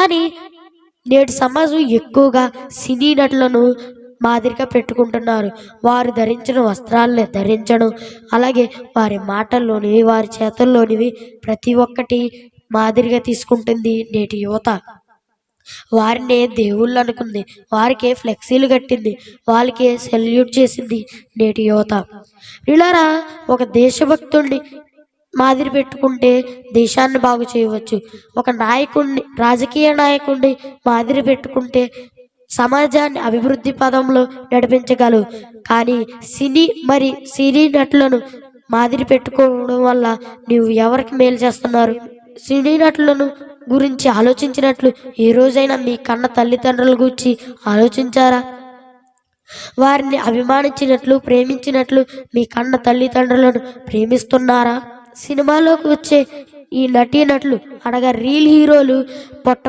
కానీ నేటి సమాజం ఎక్కువగా సినీ నటులను మాదిరిగా పెట్టుకుంటున్నారు. వారు ధరించిన వస్త్రాలని ధరించడం అలాగే వారి మాటల్లోనివి వారి చేతల్లోనివి ప్రతి ఒక్కటి మాదిరిగా తీసుకుంటుంది నేటి యువత. వారినే దేవుళ్ళు అనుకుంది. వారికే ఫ్లెక్సీలు కట్టింది. వాళ్ళకే సెల్యూట్ చేసింది నేటి యువత. ఇలారా ఒక దేశభక్తుడిని మాదిరి పెట్టుకుంటే దేశాన్ని బాగు చేయవచ్చు. ఒక నాయకుడిని రాజకీయ నాయకుడిని మాదిరి పెట్టుకుంటే సమాజాన్ని అభివృద్ధి పదంలో నడిపించగలవు. కానీ సినీ మరి సినీ నటులను మాదిరి పెట్టుకోవడం వల్ల నీవు ఎవరికి మేలు చేస్తున్నారు? సినీ నటులను గురించి ఆలోచించినట్లు ఏ రోజైనా మీ కన్న తల్లిదండ్రుల గురించి ఆలోచించారా? వారిని అభిమానించినట్లు ప్రేమించినట్లు మీ కన్న తల్లిదండ్రులను ప్రేమిస్తున్నారా? సినిమాలోకి వచ్చే ఈ నటీనటులు అనగా రీల్ హీరోలు పొట్ట